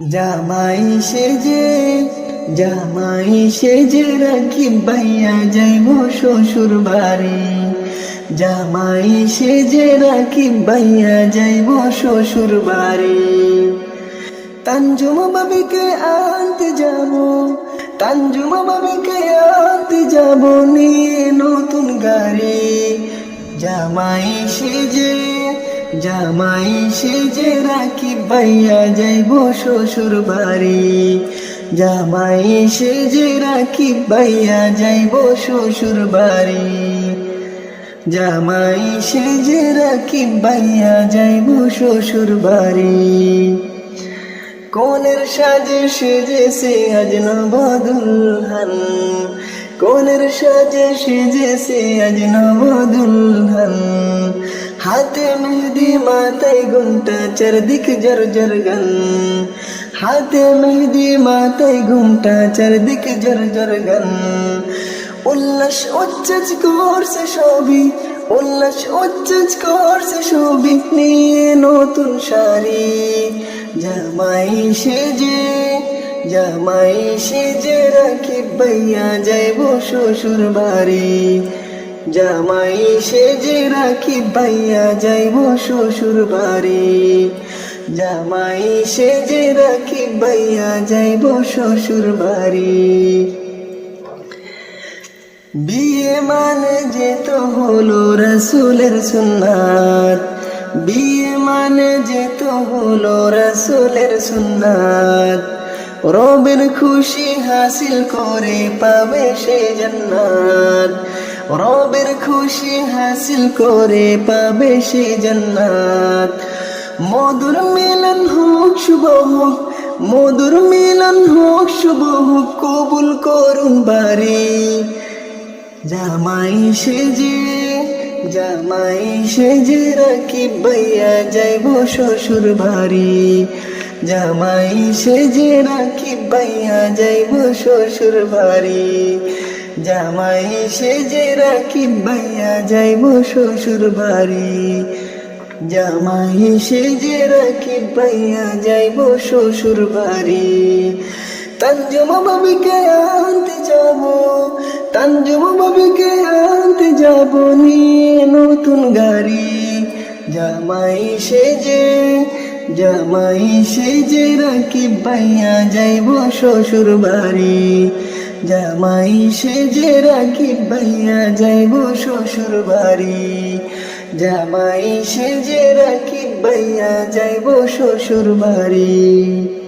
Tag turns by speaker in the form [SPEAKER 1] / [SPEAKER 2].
[SPEAKER 1] জামাই সেজে জামাই সেজে রাখি ভাইয়া যাইব শ্বশুর বাড়ি। জামাই সেজে রাখি ভাইয়া যাইব শ্বশুর বাড়ি। তানজুমা বাবিকে আনতে যাব, তানজুমা বাবিকে আনতে যাব নিয়ে নতুন গাড়ি। জামাই সেজে জামাই সেজে রাখি ভাইয়া যাইব শ্বশুর বাড়ি। জামাই সেজে রাখি ভাইয়া যাইব শ্বশুর বাড়ি। জামাই সেজে রাখি ভাইয়া যাইব শ্বশুর বাড়ি। কোনের সাজে সেজেছে আজ নবদুলহান কোনের সাজে সেজেছে আজ নবদুলহান হাতে মেহেদি, মাথায় ঘুমটা, চারদিক জর জর গান। হাতে মেহেদি, মাথায় ঘুমটা, চারদিক জর জর গান। উল্লাস উচ্চাজ করছে সবই, উল্লাস উচ্চাজ করছে সবই নিয়ে নতুন শাড়ি। জামাই সেজে জামাই সেজে রাখি, ভাইয়া যাইব শ্বশুর বাড়ি। জামাই সেজে রাখি ভাইয়া যাইব শ্বশুর বাড়ি। জামাই সেজে রাখি ভাইয়া যাইব শ্বশুর বাড়ি। বিয়ে মানে যে তো হলো রসুলের সুন্নাত। বিয়ে মানে যে তো হলো রসুলের সুন্নাত। রবের খুশি হাসিল করে পাবে সে জান্নাত। রবের খুশি হাসিল করে পাবে সে জান্নাত। মধুর মিলন হোক, শুভ হোক, মধুর মিলন হোক, শুভ হোক, কবুল করুন বাড়ি। জামাই সেজে জামাই সেজে রাখি ভাইয়া, যাইব শ্বশুর বাড়ি। জামাই সেজে রাখি ভাইয়া, যাইব শ্বশুর বাড়ি। জামাই সেজে রাখি ভাইয়া যাইব শ্বশুর বাড়ি। জামাই সেজে রাখি ভাইয়া যাইব শ্বশুর বাড়ি। তানজমা বাবিকে আনতে যাব, তানজমা বাবিকে আনতে যাব নিয়ে নতুন গাড়ি। জামাই সেজে জামাই সেজে রাখি ভাইয়া যাইব শ্বশুর বাড়ি। জামাই সেজে রাখি ভাইয়া যাইব শ্বশুর বাড়ি। জামাই সেজে রাখি ভাইয়া যাইব শ্বশুর বাড়ি।